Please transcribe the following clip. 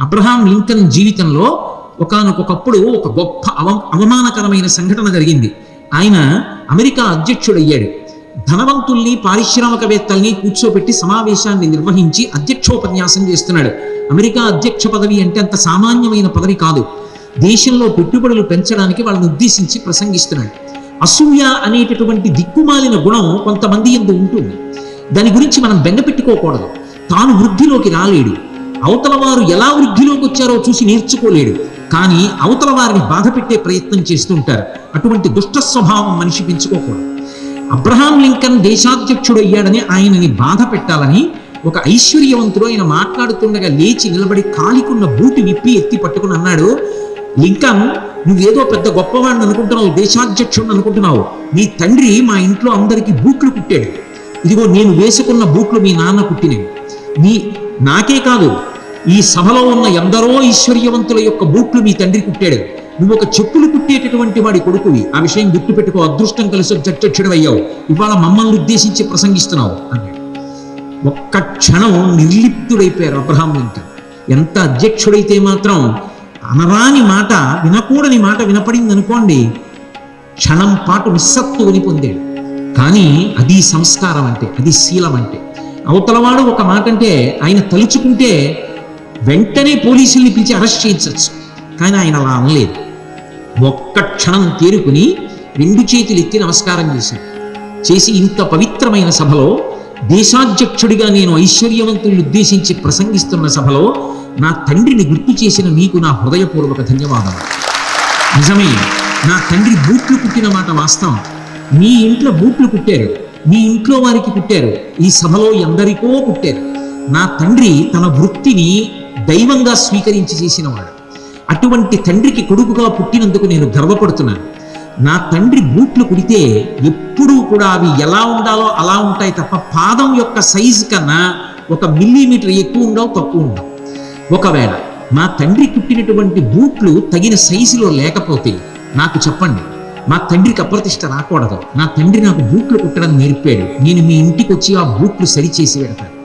Abraham Lincoln జీవితంలో ఒకానొకప్పుడు ఒక గొప్ప అవ అవమానకరమైన సంఘటన జరిగింది. ఆయన అమెరికా అధ్యక్షుడయ్యాడు. ధనవంతుల్ని పారిశ్రామికవేత్తల్ని కూర్చోబెట్టి సమావేశాన్ని నిర్వహించి అధ్యక్షోపన్యాసం చేస్తున్నాడు. అమెరికా అధ్యక్ష పదవి అంటే అంత సామాన్యమైన పదవి కాదు. దేశంలో పెట్టుబడులు పెంచడానికి వాళ్ళని ఉద్దేశించి ప్రసంగిస్తున్నాడు. అసూయ అనేటటువంటి దిక్కుమాలిన గుణం కొంతమంది ఎందు ఉంటుంది. దాని గురించి మనం బెంగపెట్టుకోకూడదు. తాను వృద్ధిలోకి రాలేడు. అవతల వారు ఎలా వృద్ధిలోకి వచ్చారో చూసి నేర్చుకోలేడు. కానీ అవతల వారిని బాధ పెట్టే ప్రయత్నం చేస్తుంటారు అటువంటి దుష్ట స్వభావం మనిషి పెంచుకోకూడదు. అబ్రహాం లింకన్ దేశాధ్యక్షుడు అయ్యాడని ఆయనని బాధ పెట్టాలని ఒక ఐశ్వర్యవంతుడు ఆయన మాట్లాడుతుండగా లేచి నిలబడి కాలికున్న బూటి విప్పి ఎత్తి పట్టుకుని అన్నాడు లింకన్ నువ్వేదో పెద్ద గొప్పవాడిని అనుకుంటున్నావు దేశాధ్యక్షుడిని అనుకుంటున్నావు. నీ తండ్రి మా ఇంట్లో అందరికీ బూట్లు కుట్టాడు. ఇదిగో నేను వేసుకున్న బూట్లు మీ నాన్న కుట్టినవి. నీ నాకే కాదు ఈ సభలో ఉన్న ఎందరో ఐశ్వర్యవంతుల యొక్క బూట్లు మీ తండ్రి కుట్టాడు. నువ్వు ఒక చెప్పులు కుట్టేటటువంటి వాడి కొడుకువి. ఆ విషయం గుర్తుపెట్టుకో అదృష్టం కలిసి చచ్చక్షుడు అయ్యావు. ఇవాళ మమ్మల్ని ఉద్దేశించి ప్రసంగిస్తున్నావు అన్నాడు. ఒక్క క్షణం నిర్లిప్తుడైపోయారు అబ్రహాం లింకన్ ఎంత అధ్యక్షుడైతే మాత్రం అనరాని మాట వినకూడని మాట వినపడింది అనుకోండి క్షణం పాటు నిస్సత్తువుని పొందాడు. కానీ అది సంస్కారం అంటే అది శీలం అంటే. అవతలవాడు ఒక మాట అంటే ఆయన తలుచుకుంటే వెంటనే పోలీసుల్ని పిలిచి అరెస్ట్ చేయించవచ్చు కానీ ఆయన అలా అనలేదు. ఒక్క క్షణం తేరుకుని రెండు చేతులు ఎత్తి నమస్కారం చేశాడు. చేసి ఇంత పవిత్రమైన సభలో దేశాధ్యక్షుడిగా నేను ఐశ్వర్యవంతుల్ని ఉద్దేశించి ప్రసంగిస్తున్న సభలో నా తండ్రిని గుర్తు చేసిన మీకు నా హృదయపూర్వక ధన్యవాదాలు. నిజమే నా తండ్రి బూట్లు కుట్టిన మాట వాస్తవం. మీ ఇంట్లో బూట్లు కుట్టారు మీ ఇంట్లో వారికి కుట్టారు ఈ సభలో ఎందరికో కుట్టారు. నా తండ్రి తన వృత్తిని దైవంగా స్వీకరించి చేసినవాడు. అటువంటి తండ్రికి కొడుకుగా పుట్టినందుకు నేను గర్వపడుతున్నాను. నా తండ్రి బూట్లు కుడితే ఎప్పుడూ కూడా అవి ఎలా ఉండాలో అలా ఉంటాయి తప్ప పాదం యొక్క సైజు కన్నా ఒక మిల్లీమీటర్ ఎక్కువ ఉండవు తక్కువ ఉండవు. ఒకవేళ మా తండ్రి కుట్టినటువంటి బూట్లు తగిన సైజులో లేకపోతే నాకు చెప్పండి మా తండ్రికి అప్రతిష్ట రాకూడదు. నా తండ్రి నాకు బూట్లు కుట్టడం నేర్పాడు. నేను మీ ఇంటికి వచ్చి ఆ బూట్లు సరిచేసి పెడతాను.